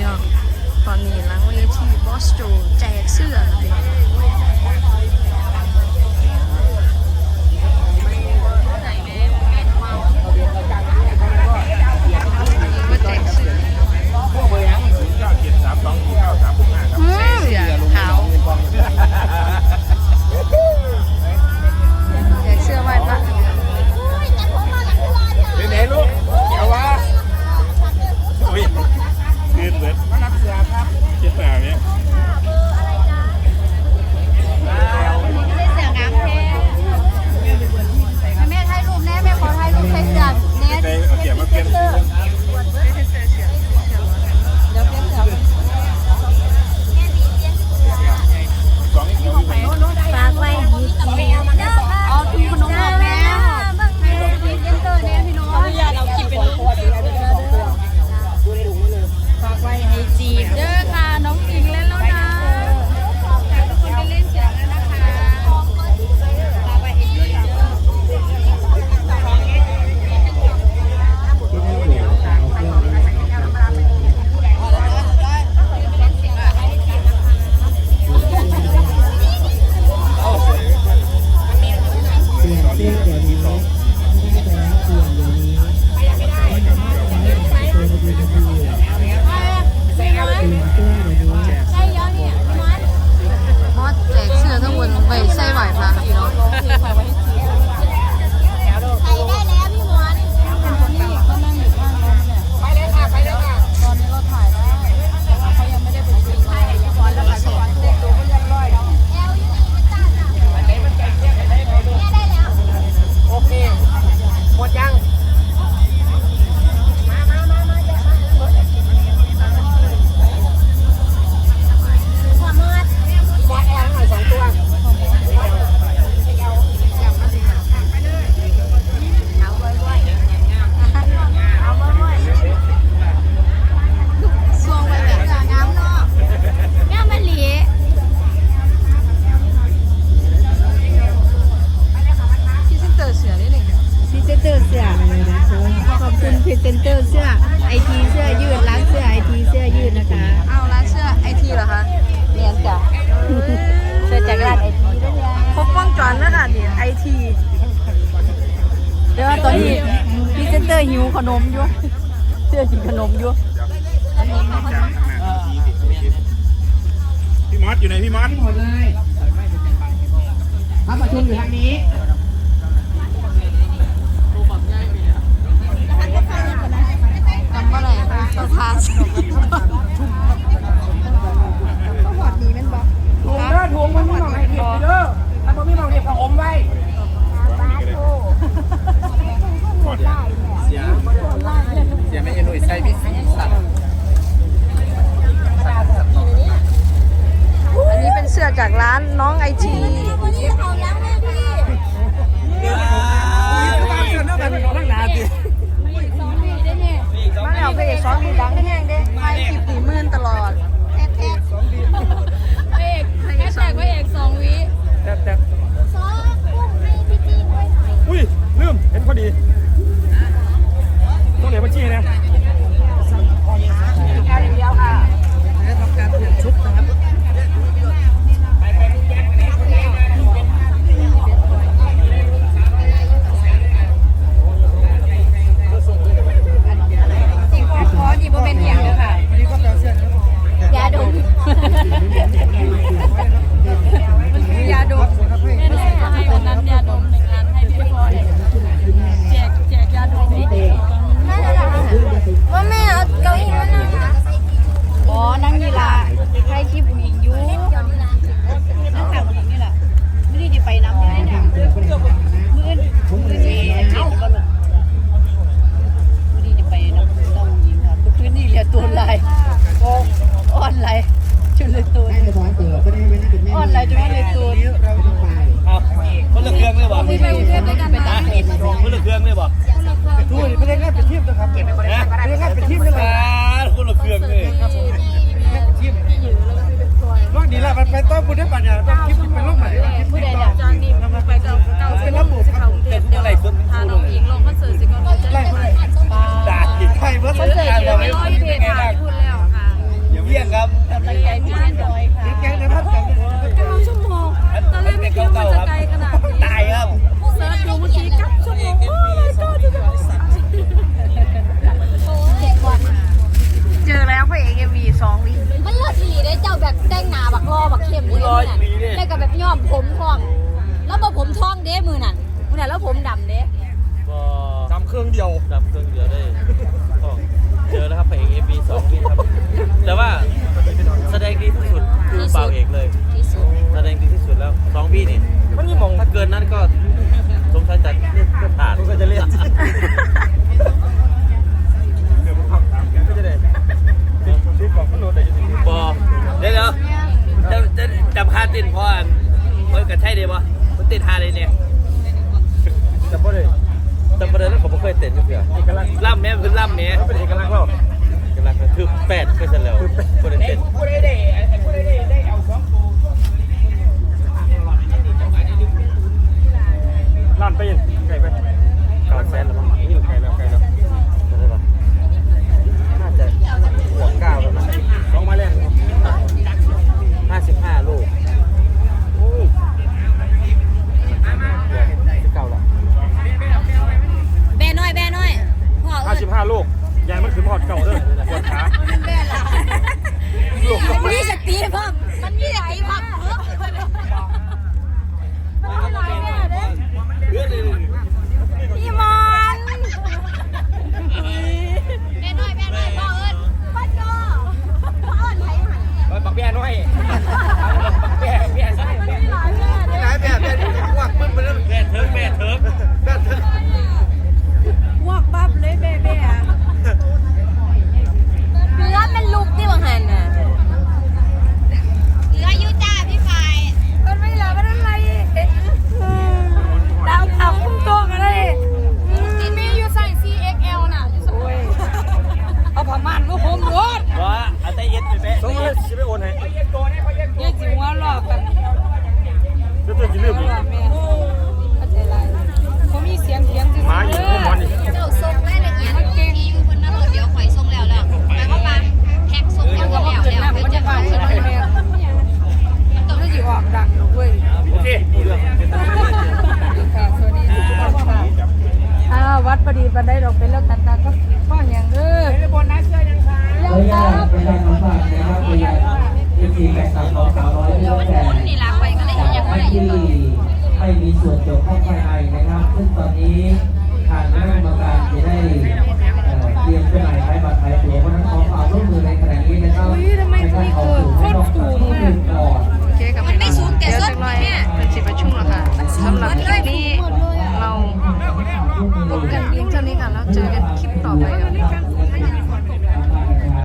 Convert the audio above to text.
พี่น้อง ตอนนี้หลังเวทีบอสโจแจกเสื้อ ทีเดี๋ยวตอนนี้พี่เจนเตอร์หิวขนมอยู่เสื้อหิวขนมอยู่พี่มอสอยู่ไหนพี่มอสหมดเลยถ้าประชุมอยู่ทางนี้ ด้วยกันมาเพื่อเครื่องเลยบอกทุกไม่ได้แค่เป็นที่นะครับไม่ได้แค่เป็นทีมนะครับคนละเครื่องเลยลูกนี่แหละมันไปต้องบุญได้ปัญญาต้อคิดเป็นโลกใหม่ต้อดเป็นต่ đập cưng giờ đây. เต้นก็คือเอล่ำแม่คือล่ำเม่มัเป็นเอกลักษณ์เราเอกลักษณ์คือแปดก็จะเร็วคนเต้นผู้ใไใดไได้าร้ปยังไกลไปเก่าแสนหรือเปล่านี่ไกลแล้วไกล